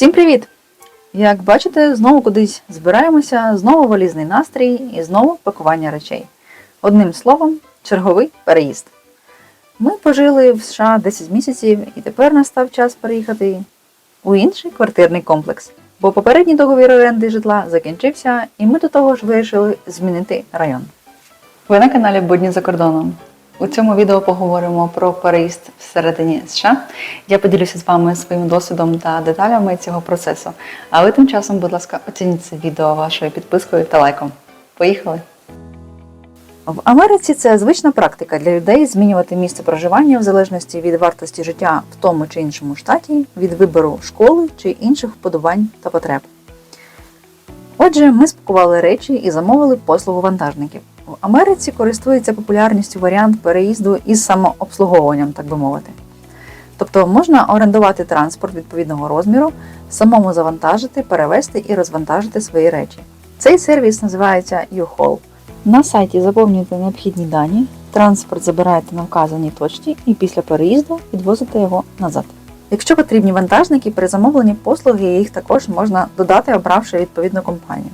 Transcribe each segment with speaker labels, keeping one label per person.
Speaker 1: Всім привіт! Як бачите, знову кудись збираємося, знову валізний настрій і знову пакування речей. Одним словом, черговий переїзд. Ми пожили в США 10 місяців і тепер настав час переїхати у інший квартирний комплекс. Бо попередній договір оренди житла закінчився, і ми до того ж вирішили змінити район. Ви на каналі Будні за кордоном. У цьому відео поговоримо про переїзд всередині США. Я поділюся з вами своїм досвідом та деталями цього процесу. А ви тим часом, будь ласка, оцініть це відео вашою підпискою та лайком. Поїхали! В Америці це звична практика для людей змінювати місце проживання в залежності від вартості життя в тому чи іншому штаті, від вибору школи чи інших вподобань та потреб. Отже, ми спакували речі і замовили послугу вантажників. В Америці користується популярністю варіант переїзду із самообслуговуванням, так би мовити. Тобто можна орендувати транспорт відповідного розміру, самому завантажити, перевезти і розвантажити свої речі. Цей сервіс називається U-Haul. На сайті заповнюєте необхідні дані, транспорт забираєте на вказаній точці і після переїзду відвозите його назад. Якщо потрібні вантажники, при замовленні послуги їх також можна додати, обравши відповідну компанію.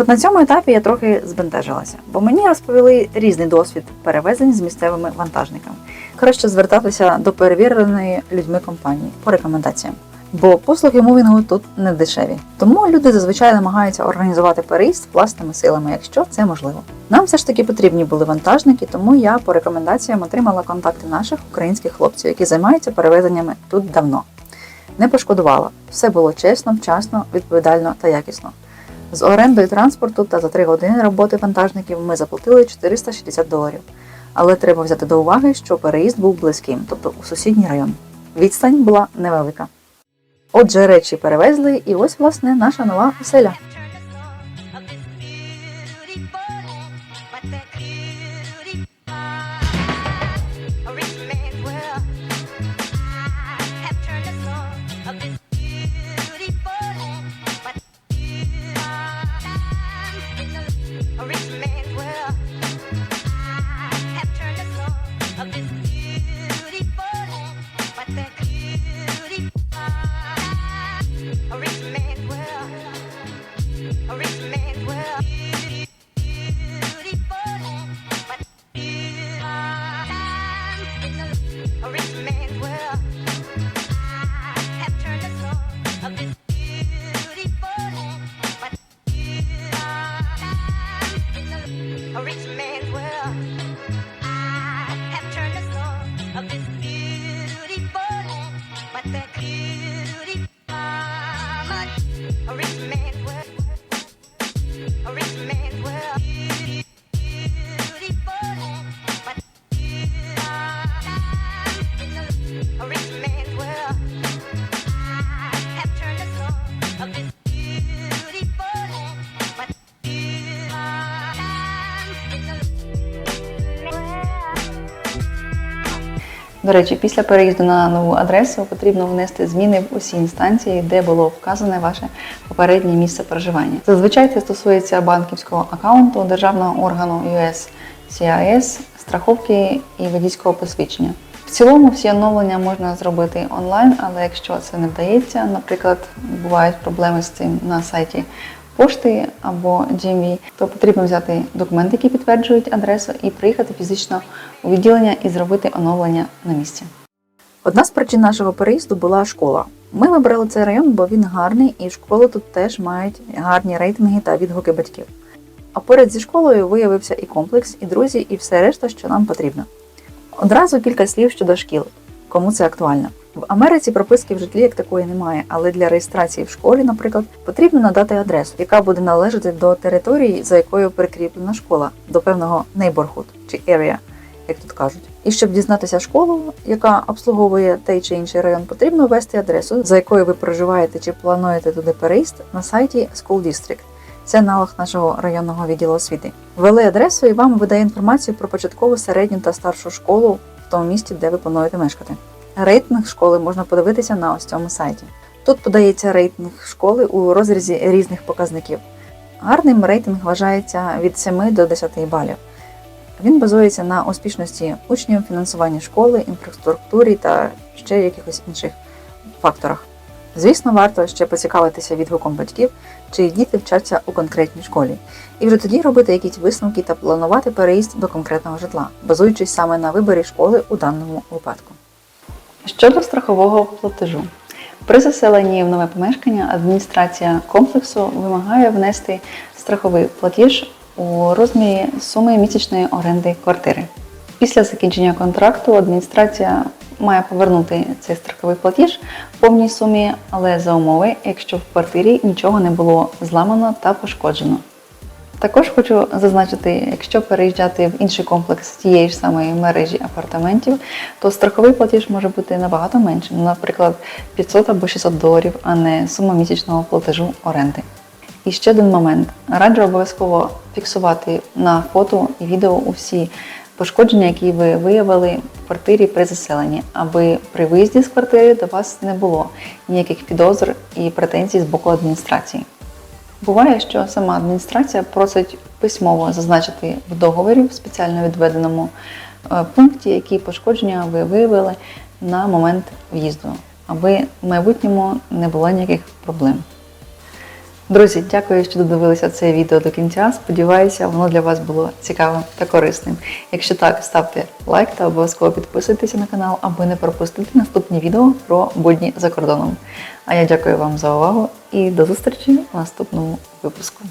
Speaker 1: От на цьому етапі я трохи збентежилася, бо мені розповіли різний досвід перевезень з місцевими вантажниками. Краще звертатися до перевіреної людьми компанії по рекомендаціям. Бо послуги мувінгу тут не дешеві. Тому люди зазвичай намагаються організувати переїзд власними силами, якщо це можливо. Нам все ж таки потрібні були вантажники, тому я по рекомендаціям отримала контакти наших українських хлопців, які займаються перевезеннями тут давно. Не пошкодувала, все було чесно, вчасно, відповідально та якісно. З орендою транспорту та за 3 години роботи вантажників ми заплатили 460 доларів. Але треба взяти до уваги, що переїзд був близьким, тобто у сусідній район. Відстань була невелика. Отже, речі перевезли, і ось, власне, наша нова оселя.
Speaker 2: A rich man's world. World.
Speaker 1: До речі, після переїзду на нову адресу потрібно внести зміни в усі інстанції, де було вказане ваше попереднє місце проживання. Зазвичай це стосується банківського аккаунту, державного органу USCIS, страховки і водійського посвідчення. В цілому всі оновлення можна зробити онлайн, але якщо це не вдається, наприклад, бувають проблеми з цим на сайті пошти або GMV, то потрібно взяти документи, які підтверджують адресу, і приїхати фізично у відділення і зробити оновлення на місці. Одна з причин нашого переїзду була школа. Ми вибрали цей район, бо він гарний, і школи тут теж мають гарні рейтинги та відгуки батьків. А поряд зі школою виявився і комплекс, і друзі, і все решта, що нам потрібно. Одразу кілька слів щодо шкіл, кому це актуально. В Америці прописки в житлі як такої немає, але для реєстрації в школі, наприклад, потрібно надати адресу, яка буде належати до території, за якою прикріплена школа, до певного neighborhood чи area, як тут кажуть. І щоб дізнатися школу, яка обслуговує той чи інший район, потрібно ввести адресу, за якою ви проживаєте чи плануєте туди переїзд на сайті School District. Це аналог нашого районного відділу освіти. Ввели адресу і вам видає інформацію про початкову, середню та старшу школу тому місті, де ви плануєте мешкати. Рейтинг школи можна подивитися на ось цьому сайті. Тут подається рейтинг школи у розрізі різних показників. Гарним рейтинг вважається від 7 до 10 балів. Він базується на успішності учнів, фінансуванні школи, інфраструктурі та ще якихось інших факторах. Звісно, варто ще поцікавитися відгуком батьків, чи діти вчаться у конкретній школі, і вже тоді робити якісь висновки та планувати переїзд до конкретного житла, базуючись саме на виборі школи у даному випадку. Щодо страхового платежу, при заселенні в нове помешкання адміністрація комплексу вимагає внести страховий платіж у розмірі суми місячної оренди квартири. Після закінчення контракту адміністрація має повернути цей страховий платіж в повній сумі, але за умови, якщо в квартирі нічого не було зламано та пошкоджено. Також хочу зазначити, якщо переїжджати в інший комплекс тієї ж самої мережі апартаментів, то страховий платіж може бути набагато меншим, наприклад, 500 або 600 доларів, а не сума місячного платежу оренди. І ще один момент. Раджу обов'язково фіксувати на фото і відео усі пошкодження, які ви виявили квартирі при заселенні, аби при виїзді з квартири до вас не було ніяких підозр і претензій з боку адміністрації. Буває, що сама адміністрація просить письмово зазначити в договорі в спеціально відведеному е, пункті, які пошкодження ви виявили на момент в'їзду, аби в майбутньому не було ніяких проблем. Друзі, дякую, що додивилися це відео до кінця. Сподіваюся, воно для вас було цікавим та корисним. Якщо так, ставте лайк та обов'язково підписуйтеся на канал, аби не пропустити наступні відео про будні за кордоном. А я дякую вам за увагу і до зустрічі в наступному випуску.